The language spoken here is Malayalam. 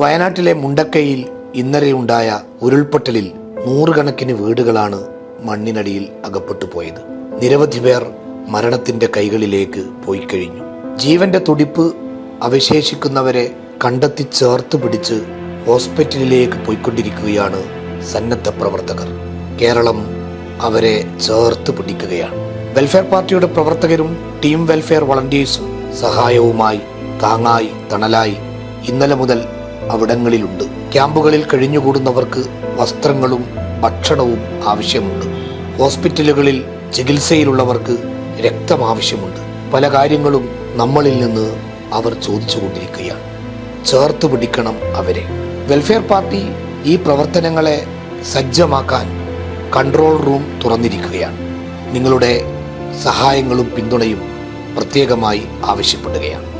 വയനാട്ടിലെ മുണ്ടക്കയിൽ ഇന്നലെയുണ്ടായ ഉരുൾപൊട്ടലിൽ നൂറുകണക്കിന് വീടുകളാണ് മണ്ണിനടിയിൽ അകപ്പെട്ടു പോയത്. നിരവധി പേർ മരണത്തിന്റെ കൈകളിലേക്ക് പോയി കഴിഞ്ഞു. ജീവന്റെ തുടിപ്പ് അവശേഷിക്കുന്നവരെ കണ്ടെത്തി ചേർത്ത് പിടിച്ച് ഹോസ്പിറ്റലിലേക്ക് പോയിക്കൊണ്ടിരിക്കുകയാണ് സന്നദ്ധ പ്രവർത്തകർ. കേരളം അവരെ ചേർത്ത് പിടിക്കുകയാണ്. വെൽഫെയർ പാർട്ടിയുടെ പ്രവർത്തകരും ടീം വെൽഫെയർ വളണ്ടിയേഴ്സും സഹായവുമായി താങ്ങായി തണലായി ഇന്നലെ മുതൽ അവിടങ്ങളിലുണ്ട്. ക്യാമ്പുകളിൽ കഴിഞ്ഞുകൂടുന്നവർക്ക് വസ്ത്രങ്ങളും ഭക്ഷണവും ആവശ്യമുണ്ട്. ഹോസ്പിറ്റലുകളിൽ ചികിത്സയിലുള്ളവർക്ക് രക്തം ആവശ്യമുണ്ട്. പല കാര്യങ്ങളും നമ്മളിൽ നിന്ന് അവർ ചോദിച്ചുകൊണ്ടിരിക്കുകയാണ്. ചേർത്ത് പിടിക്കണം അവരെ. വെൽഫെയർ പാർട്ടി ഈ പ്രവർത്തനങ്ങളെ സജ്ജമാക്കാൻ കൺട്രോൾ റൂം തുറന്നിരിക്കുകയാണ്. നിങ്ങളുടെ സഹായങ്ങളും പിന്തുണയും പ്രത്യേകമായി ആവശ്യപ്പെടുകയാണ്.